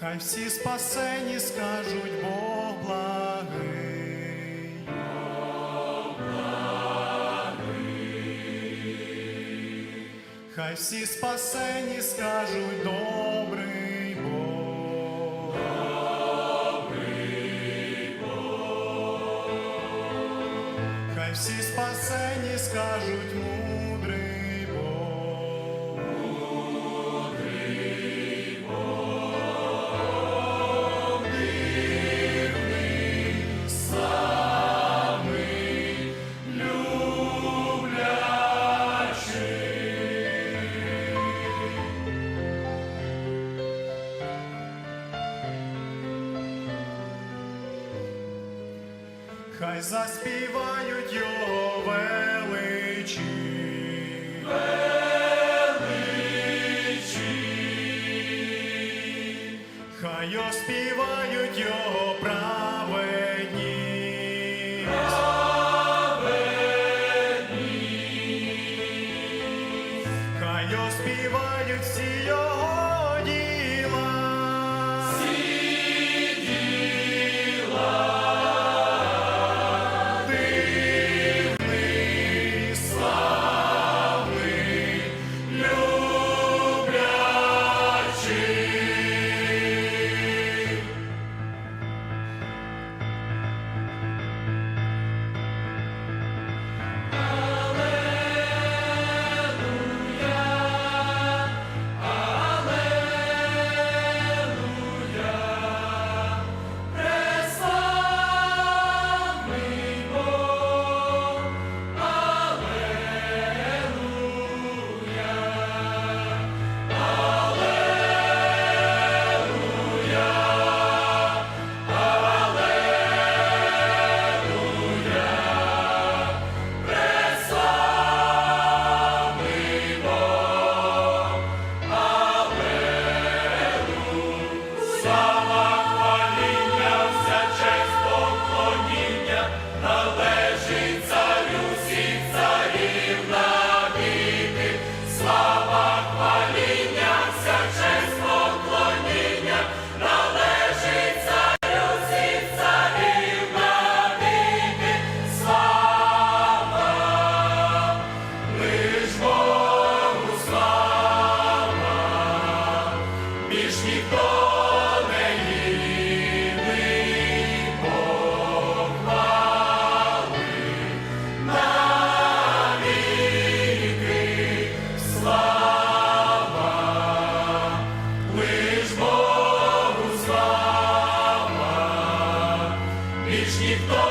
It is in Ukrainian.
Хай всі спасені скажуть Бог благий. Хай всі спасені скажуть добрий Бог. Хай всі спасені скажуть мудрий Хай заспівають його величі. Хай оспівають його праведність. Хай оспівають всі його більш ніхто не гідний похвали навіки слава, лиш Богу слава, більш ніхто